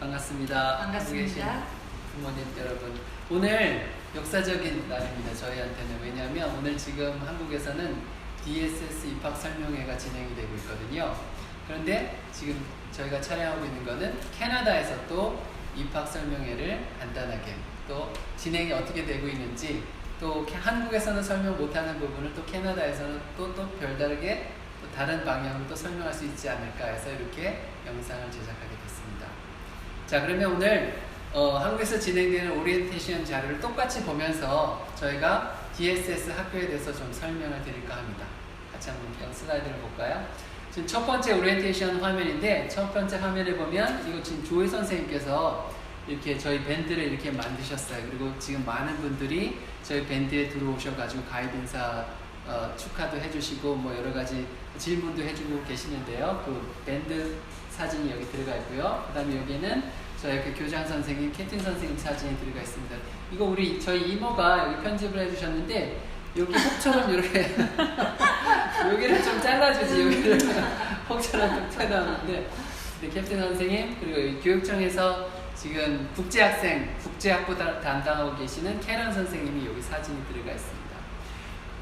반갑습니다. 반갑습니다. 부모님 여러분. 오늘 역사적인 날입니다. 저희한테는 왜냐하면 오늘 지금 한국에서는 DSS 입학 설명회가 진행이 되고 있거든요. 그런데 지금 저희가 촬영하고 있는 거는 캐나다에서 또 입학 설명회를 간단하게 또 진행이 어떻게 되고 있는지 또 캐- 한국에서는 설명 못하는 부분을 또 캐나다에서는 또 또 별다르게 또 다른 방향으로 또 설명할 수 있지 않을까 해서 이렇게 영상을 제작하게 됐습니다. 자 그러면 오늘 어, 한국에서 진행되는 오리엔테이션 자료를 똑같이 보면서 저희가 DSS 학교에 대해서 좀 설명을 드릴까 합니다. 같이 한번 슬라이드를 볼까요? 지금 첫 번째 오리엔테이션 화면인데 첫 번째 화면에 보면 이거 지금 조혜 선생님께서 이렇게 저희 밴드를 이렇게 만드셨어요. 그리고 지금 많은 분들이 저희 밴드에 들어오셔가지고 가입 인사 어, 축하도 해주시고 뭐 여러 가지 질문도 해주고 계시는데요. 그 밴드 사진이 여기 들어가 있고요. 그다음에 여기는 저희 그 교장 선생님, 캡틴 선생님 사진이 들어가 있습니다. 이거 우리 저희 이모가 여기 편집을 해주셨는데 여기 혹처럼 이렇게 여기를 좀 잘라주지 여기를 혹처럼 좀 튀어나오는데 네, 캡틴 선생님 그리고 이 교육청에서 지금 국제학생 국제학부 다- 담당하고 계시는 캐런 선생님이 여기 사진이 들어가 있습니다.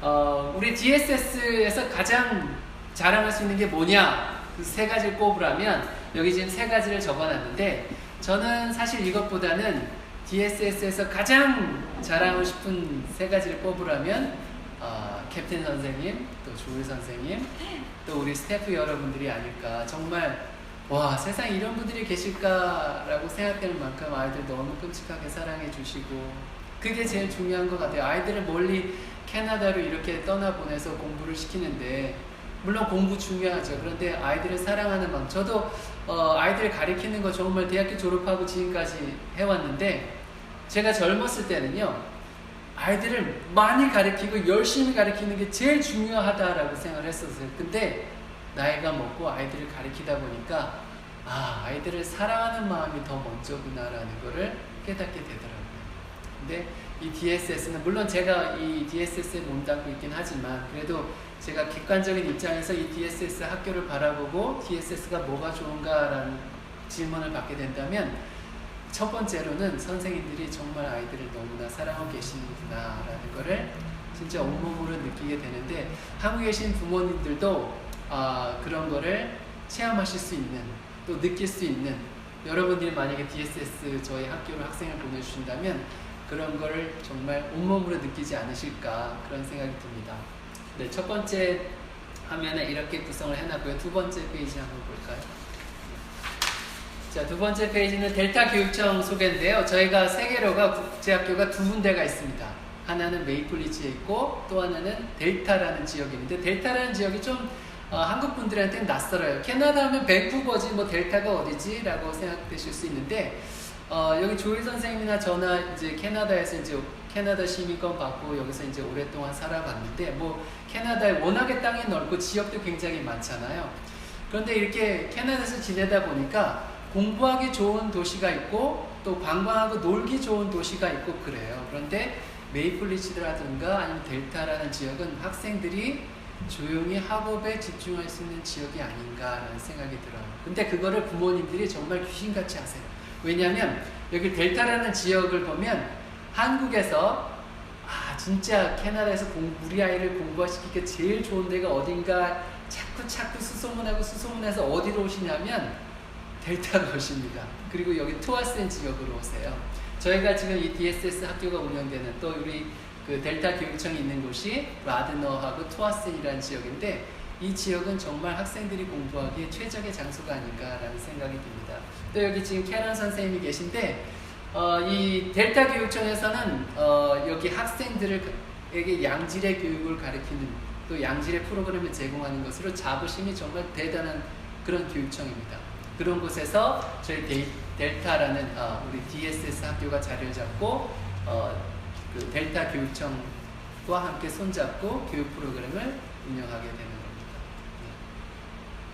어, 우리 DSS에서 가장 자랑할 수 있는 게 뭐냐? 그 세 가지를 꼽으라면 여기 지금 세 가지를 적어놨는데 저는 사실 이것보다는 DSS에서 가장 자랑하고 싶은 세 가지를 꼽으라면 어, 캡틴 선생님, 또 조일 선생님, 또 우리 스태프 여러분들이 아닐까. 정말 와 세상에 이런 분들이 계실까라고 생각되는 만큼 아이들 너무 끔찍하게 사랑해 주시고 그게 제일 중요한 것 같아요. 아이들을 멀리 캐나다로 이렇게 떠나보내서 공부를 시키는데 물론 공부 중요하죠. 그런데 아이들을 사랑하는 마음. 저도 어, 아이들을 가리키는 거 정말 대학교 졸업하고 지금까지 해왔는데 제가 젊었을 때는요 아이들을 많이 가르치고 열심히 가르치는 게 제일 중요하다라고 생각을 했었어요. 근데 나이가 먹고 아이들을 가르치다 보니까 아 아이들을 사랑하는 마음이 더 먼저구나라는 거를 깨닫게 되더라고요. 근데 이 DSS는 물론 제가 이 DSS에 몸담고 있긴 하지만 그래도 제가 객관적인 입장에서 이 DSS 학교를 바라보고 DSS가 뭐가 좋은가라는 질문을 받게 된다면 첫 번째로는 선생님들이 정말 아이들을 너무나 사랑하고 계시는구나라는 거를 진짜 온몸으로 느끼게 되는데 한국에 계신 부모님들도 아, 그런 거를 체험하실 수 있는 또 느낄 수 있는 여러분들이 만약에 DSS 저희 학교로 학생을 보내주신다면 그런 거를 정말 온몸으로 느끼지 않으실까 그런 생각이 듭니다. 네, 첫 번째 화면에 이렇게 구성을 해놨고요. 두 번째 페이지 한번 볼까요? 자, 두 번째 페이지는 델타 교육청 소개인데요. 저희가 세계로가 국제학교가 두 군데가 있습니다. 하나는 메이플리치에 있고 또 하나는 델타라는 지역이 있는데 델타라는 지역이 좀 어, 한국 분들한테는 낯설어요. 캐나다 하면 밴쿠버지 뭐 델타가 어디지? 라고 생각되실 수 있는데 어, 여기 조일 선생님이나 저나 이제 캐나다에서 이제 캐나다 시민권 받고 여기서 이제 오랫동안 살아봤는데 뭐 캐나다에 워낙에 땅이 넓고 지역도 굉장히 많잖아요. 그런데 이렇게 캐나다에서 지내다 보니까 공부하기 좋은 도시가 있고 또 관광하고 놀기 좋은 도시가 있고 그래요. 그런데 메이플리치드라든가 아니면 델타라는 지역은 학생들이 조용히 학업에 집중할 수 있는 지역이 아닌가라는 생각이 들어요. 근데 그거를 부모님들이 정말 귀신같이 하세요. 왜냐하면 여기 델타라는 지역을 보면 한국에서 아 진짜 캐나다에서 공, 우리 아이를 공부시키기 제일 좋은 데가 어딘가 자꾸 자꾸 수소문하고 수소문해서 어디로 오시냐면 델타로 오십니다. 그리고 여기 투아센 지역으로 오세요. 저희가 지금 이 DSS 학교가 운영되는 또 우리 그 델타 교육청이 있는 곳이 라드너하고 투아센이라는 지역인데 이 지역은 정말 학생들이 공부하기에 최적의 장소가 아닌가라는 생각이 듭니다. 또 여기 지금 캐런 선생님이 계신데 어, 이 델타 교육청에서는 어, 여기 학생들에게 양질의 교육을 가르치는 또 양질의 프로그램을 제공하는 것으로 자부심이 정말 대단한 그런 교육청입니다. 그런 곳에서 저희 데, 델타라는 어, 우리 DSS 학교가 자리를 잡고 어, 그 델타 교육청과 함께 손잡고 교육 프로그램을 운영하게 되는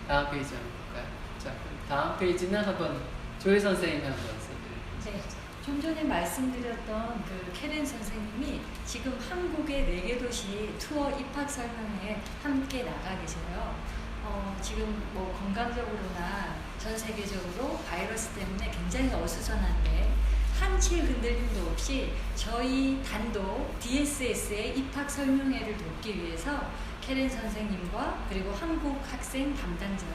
다. 네. 다음 페이지 한번 볼까요? 자, 다음 페이지는 한번 조혜 선생님이 한번 써드릴게요. 네, 좀 전에 말씀드렸던 그 캐렌 선생님이 지금 한국의 네개 도시 투어 입학 설명회에 함께 나가 계세요. 어, 지금 뭐 건강적으로나 전 세계적으로 바이러스 때문에 굉장히 어수선한데 한칠 흔들림도 없이 저희 단독 DSS의 입학 설명회를 돕기 위해서 캐렌 선생님과 그리고 한국 학생 담당자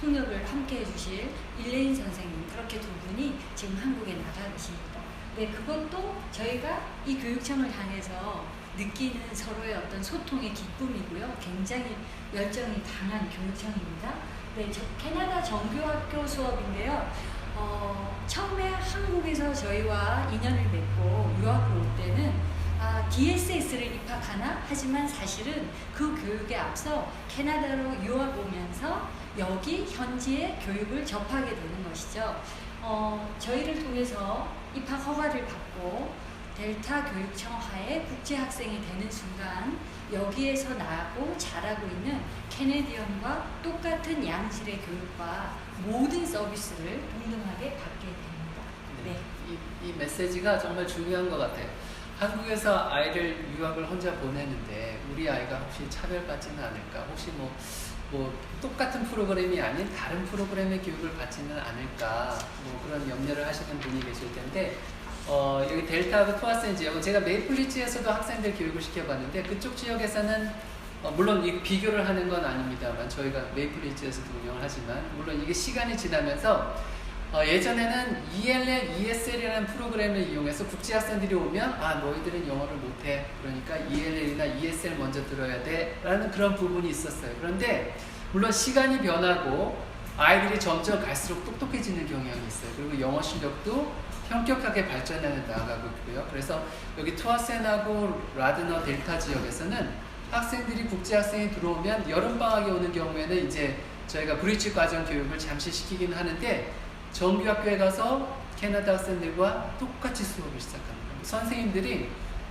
통역을 함께 해주실 일레인 선생님 그렇게 두 분이 지금 한국에 나가 계십니다. 네, 그것도 저희가 이 교육청을 향해서 느끼는 서로의 어떤 소통의 기쁨이고요. 굉장히 열정이 강한 교육청입니다. 네, 저 캐나다 정교학교 수업인데요. 어, 처음에 한국에서 저희와 인연을 맺고 유학을 올 때는 아, DSS를 입학하나? 하지만 사실은 그 교육에 앞서 캐나다로 유학 오면서 여기 현지의 교육을 접하게 되는 것이죠. 어, 저희를 통해서 입학 허가를 받고 델타 교육청 하에 국제 학생이 되는 순간 여기에서 나고 자라고 있는 캐네디언과 똑같은 양질의 교육과 모든 서비스를 동등하게 받게 됩니다. 네. 네. 이, 이 메시지가 정말 중요한 것 같아요. 한국에서 아이를 유학을 혼자 보내는데 우리 아이가 혹시 차별받지는 않을까? 혹시 뭐, 뭐 똑같은 프로그램이 아닌 다른 프로그램의 교육을 받지는 않을까? 뭐 그런 염려를 하시는 분이 계실 텐데 어, 여기 델타하고 토아센 지역은 제가 메이플리츠에서도 학생들 교육을 시켜봤는데 그쪽 지역에서는 어, 물론 이 비교를 하는 건 아닙니다만 저희가 메이플리츠에서도 운영을 하지만 물론 이게 시간이 지나면서 어, 예전에는 ELL, ESL이라는 프로그램을 이용해서 국제 학생들이 오면 아 너희들은 영어를 못해 그러니까 ELL이나 ESL 먼저 들어야 돼라는 그런 부분이 있었어요. 그런데 물론 시간이 변하고 아이들이 점점 갈수록 똑똑해지는 경향이 있어요. 그리고 영어 실력도 현격하게 발전해 나가고 있고요. 그래서 여기 투아센하고 라드너 델타 지역에서는 학생들이 국제 학생이 들어오면 여름 방학에 오는 경우에는 이제 저희가 브리치 과정 교육을 잠시 시키긴 하는데 정규학교에 가서 캐나다 학생들과 똑같이 수업을 시작합니다. 선생님들이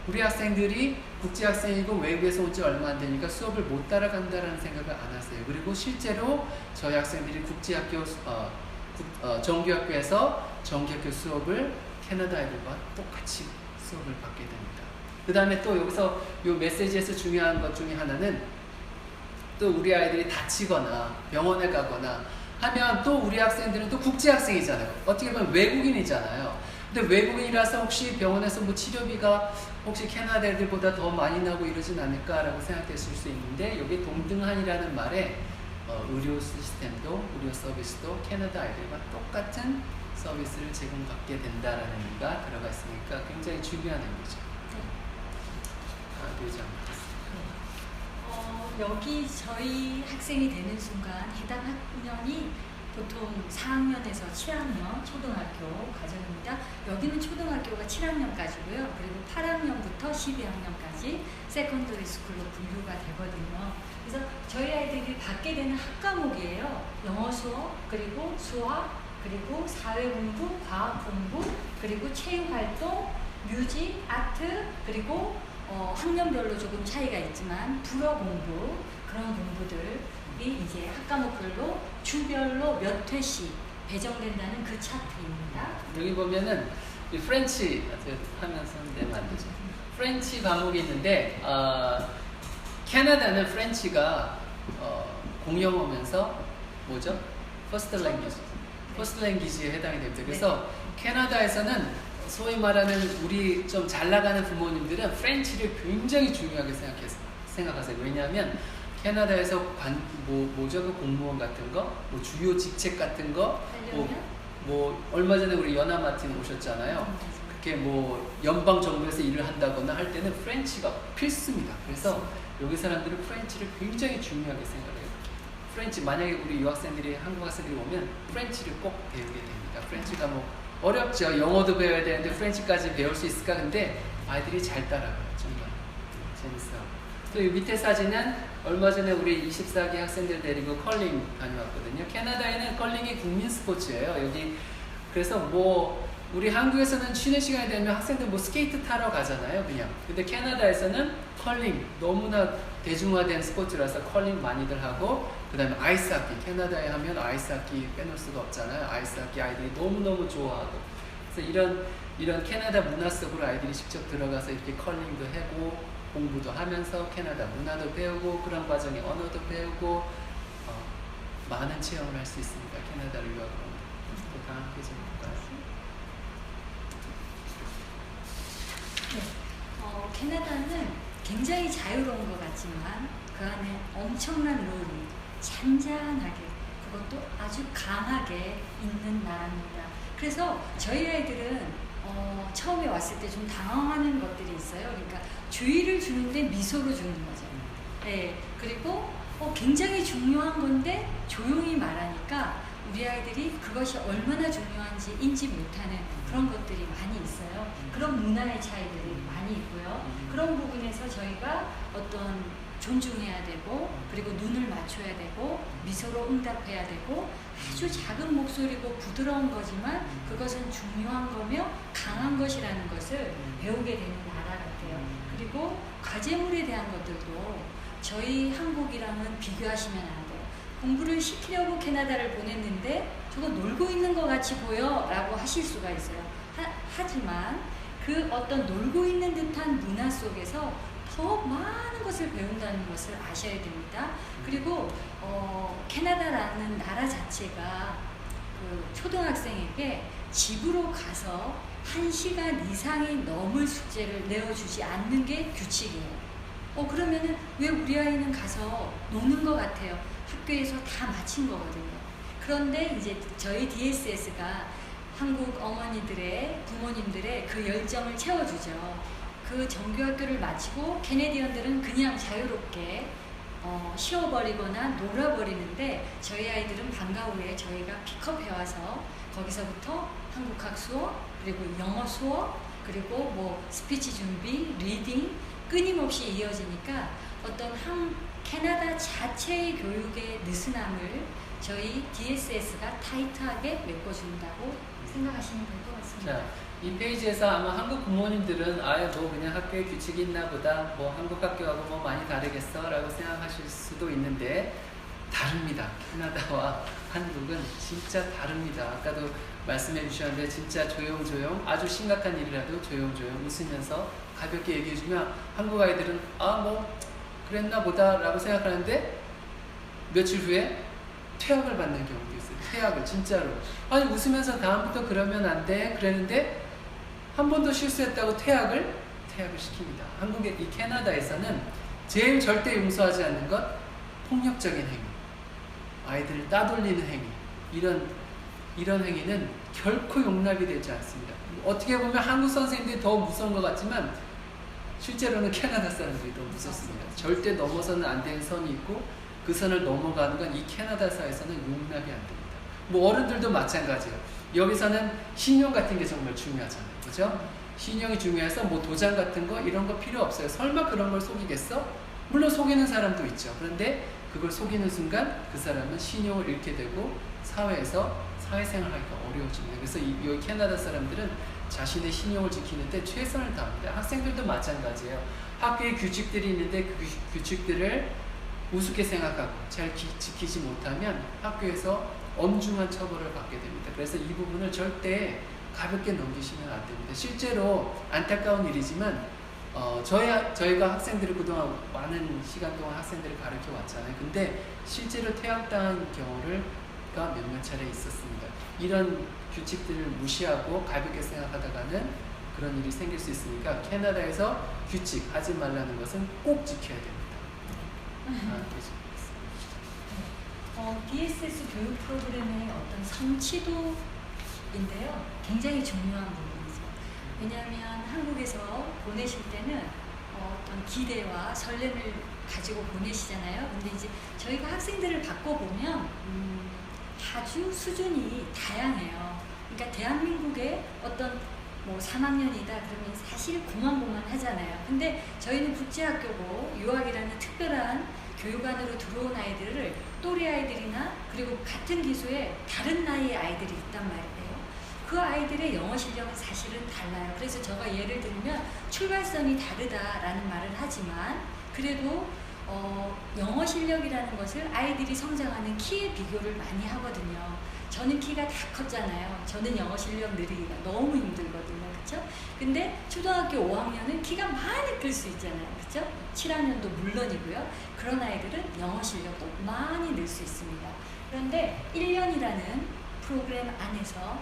우리 학생들이 국제 학생이고 외국에서 온 지 얼마 안 되니까 수업을 못 따라간다라는 생각을 안 하세요. 그리고 실제로 저희 학생들이 국제학교 어, 국- 어, 정규학교에서 정규학교 수업을 캐나다 아이들과 똑같이 수업을 받게 됩니다. 그 다음에 또 여기서 이 메시지에서 중요한 것 중에 하나는 또 우리 아이들이 다치거나 병원에 가거나 하면 또 우리 학생들은 또 국제 학생이잖아요. 어떻게 보면 외국인이잖아요. 근데 외국인이라서 혹시 병원에서 뭐 치료비가 혹시 캐나다 애들보다 더 많이 나고 이러진 않을까라고 생각되실 수 있는데 여기 동등한이라는 말에 어, 의료 시스템도 의료 서비스도 캐나다 아이들과 똑같은 서비스를 제공받게 된다라는 의미가 들어가 있으니까 굉장히 중요한 의미죠. 아, 묘지 않겠습니다. 어, 여기 저희 학생이 되는 순간 해당 학년이 보통 4학년에서 7학년 초등학교 과정입니다. 여기는 초등학교가 7학년까지고요. 그리고 8학년부터 12학년까지 세컨더리 스쿨로 분류가 되거든요. 그래서 저희 아이들이 받게 되는 학과목이에요. 영어 수업, 그리고 수학, 그리고 사회 공부, 과학 공부, 그리고 체육 활동, 뮤직, 아트, 그리고 어, 학년별로 조금 차이가 있지만 불어 공부 그런 공부들이 이제 학과목별로 주별로 몇 회씩 배정된다는 그 차트입니다. 여기 보면은 이 프렌치 하면서 안 되죠. 프렌치 과목이 있는데 어, 캐나다는 프렌치가 어, 공용어면서 뭐죠? 퍼스트 랭귀지. 퍼스트 랭귀지에 해당이 됩니다. 그래서 캐나다에서는 소위 말하는 우리 좀 잘 나가는 부모님들은 프렌치를 굉장히 중요하게 생각해서 생각하세요. 왜냐하면 캐나다에서 관, 뭐, 뭐죠? 그 공무원 같은 거, 뭐 주요 직책 같은 거, 뭐, 뭐 얼마 전에 우리 연하 마틴 오셨잖아요. 그렇게 뭐 연방 정부에서 일을 한다거나 할 때는 프렌치가 필수입니다. 그래서 여기 사람들은 프렌치를 굉장히 중요하게 생각해요. 프렌치 만약에 우리 유학생들이 한국 학생들이 오면 프렌치를 꼭 배우게 됩니다. 프렌치가 뭐 어렵죠. 영어도 배워야 되는데 프렌치까지 배울 수 있을까? 근데 아이들이 잘 따라가요. 정말 재밌어요. 또이 밑에 사진은 얼마 전에 우리 24기 학생들 데리고 컬링 다녀왔거든요. 캐나다에는 컬링이 국민 스포츠예요. 여기 그래서 뭐 우리 한국에서는 쉬는 시간이 되면 학생들 뭐 스케이트 타러 가잖아요, 그냥. 근데 캐나다에서는 컬링 너무나 대중화된 스포츠라서 컬링 많이들 하고 그 다음에 아이스하키 캐나다에 하면 아이스하키 빼놓을 수가 없잖아요. 아이스하키 아이들이 너무 너무 좋아하고 그래서 이런 이런 캐나다 문화 속으로 아이들이 직접 들어가서 이렇게 컬링도 하고 공부도 하면서 캐나다 문화도 배우고 그런 과정에 언어도 배우고 어, 많은 체험을 할 수 있습니다. 캐나다를 유학하면 다 함께 좀 볼까요? 네. 어, 캐나다는 굉장히 자유로운 것 같지만 그 안에 엄청난 룰이 잔잔하게 그것도 아주 강하게 있는 나라입니다. 그래서 저희 아이들은 어, 처음에 왔을 때 좀 당황하는 것들이 있어요. 그러니까 주의를 주는데 미소로 주는 거죠. 네, 그리고 어, 굉장히 중요한 건데 조용히 말하니까 우리 아이들이 그것이 얼마나 중요한지 인지 못하는 그런 것들이 많이 있어요. 그런 문화의 차이들이 많이 있고요. 그런 부분에서 저희가 어떤 존중해야 되고 그리고 눈을 맞춰야 되고 미소로 응답해야 되고 아주 작은 목소리고 부드러운 거지만 그것은 중요한 거며 강한 것이라는 것을 배우게 되는 나라 같아요. 그리고 과제물에 대한 것들도 저희 한국이랑은 비교하시면 안 돼요. 공부를 시키려고 캐나다를 보냈는데 저거 놀고 있는 것 같이 보여 라고 하실 수가 있어요. 하, 하지만 그 어떤 놀고 있는 듯한 문화 속에서 더 많은 것을 배운다는 것을 아셔야 됩니다. 그리고 어, 캐나다라는 나라 자체가 그 초등학생에게 집으로 가서 한 시간 이상이 넘을 숙제를 내어주지 않는 게 규칙이에요. 어 그러면은 왜 우리 아이는 가서 노는 것 같아요. 학교에서 다 마친 거거든요. 그런데 이제 저희 DSS가 한국 어머니들의 부모님들의 그 열정을 채워주죠. 그 정규학교를 마치고 캐네디언들은 그냥 자유롭게 어, 쉬어버리거나 놀아버리는데 저희 아이들은 방과 후에 저희가 픽업해 와서 거기서부터 한국학 수업 그리고 영어 수업 그리고 뭐 스피치 준비, 리딩 끊임없이 이어지니까 어떤 한 캐나다 자체의 교육의 느슨함을 저희 DSS가 타이트하게 메꿔준다고 생각하시면 될 것 같습니다. 자, 이 페이지에서 아마 한국 부모님들은 아예 뭐 그냥 학교에 규칙이 있나 보다 뭐 한국 학교하고 뭐 많이 다르겠어 라고 생각하실 수도 있는데 다릅니다. 캐나다와 한국은 진짜 다릅니다. 아까도 말씀해 주셨는데 진짜 조용조용 아주 심각한 일이라도 조용조용 웃으면서 가볍게 얘기해 주면 한국 아이들은 아 뭐 그랬나 보다 라고 생각하는데 며칠 후에 퇴학을 받는 경우도 있어요. 퇴학을 진짜로. 아니 웃으면서 다음부터 그러면 안 돼. 그랬는데 한번더 실수했다고 퇴학을 퇴학을 시킵니다. 한국의 이 캐나다에서는 제일 절대 용서하지 않는 것 폭력적인 행위, 아이들을 따돌리는 행위 이런 이런 행위는 결코 용납이 되지 않습니다. 어떻게 보면 한국 선생님들이 더 무서운 것 같지만 실제로는 캐나다 사람들이 더 무섭습니다. 절대 넘어서는 안 되는 선이 있고 그 선을 넘어가는 건 이 캐나다 사회에서는 용납이 안 됩니다. 뭐 어른들도 마찬가지예요. 여기서는 신용 같은 게 정말 중요하잖아요. 그죠? 신용이 중요해서 뭐 도장 같은 거 이런 거 필요 없어요. 설마 그런 걸 속이겠어? 물론 속이는 사람도 있죠. 그런데 그걸 속이는 순간 그 사람은 신용을 잃게 되고 사회에서 사회생활 하기가 어려워집니다. 그래서 이, 이 캐나다 사람들은 자신의 신용을 지키는데 최선을 다합니다. 학생들도 마찬가지예요. 학교에 규칙들이 있는데 그 규- 규칙들을 우습게 생각하고 잘 기- 지키지 못하면 학교에서 엄중한 처벌을 받게 됩니다. 그래서 이 부분을 절대 가볍게 넘기시면 안 됩니다. 실제로 안타까운 일이지만 어, 저희, 저희가 학생들을 그동안 많은 시간 동안 학생들을 가르쳐 왔잖아요. 근데 실제로 퇴학당한 경우가 몇몇 차례 있었습니다. 이런 규칙들을 무시하고 가볍게 생각하다가는 그런 일이 생길 수 있으니까 캐나다에서 규칙 하지 말라는 것은 꼭 지켜야 됩니다. 아, 그래서 어, DSS 교육 프로그램의 어떤 성취도 인데요. 굉장히 중요한 부분이죠. 왜냐하면 한국에서 보내실 때는 어, 어떤 기대와 설렘을 가지고 보내시잖아요. 근데 이제 저희가 학생들을 바꿔보면 음, 아주 수준이 다양해요. 그러니까 대한민국의 어떤 뭐 3학년이다 그러면 사실 고만고만 하잖아요. 근데 저희는 국제학교고 유학이라는 특별한 교육안으로 들어온 아이들을 또래 아이들이나 그리고 같은 기수에 다른 나이의 아이들이 있단 말이에요. 그 아이들의 영어 실력은 사실은 달라요. 그래서 제가 예를 들면 출발선이 다르다라는 말을 하지만 그래도 어, 영어 실력이라는 것을 아이들이 성장하는 키에 비교를 많이 하거든요. 저는 키가 다 컸잖아요. 저는 영어 실력 늘리기가 너무 힘들거든요. 그렇죠? 근데 초등학교 5학년은 키가 많이 클 수 있잖아요. 그렇죠? 7학년도 물론이고요. 그런 아이들은 영어 실력도 많이 늘 수 있습니다. 그런데 1년이라는 프로그램 안에서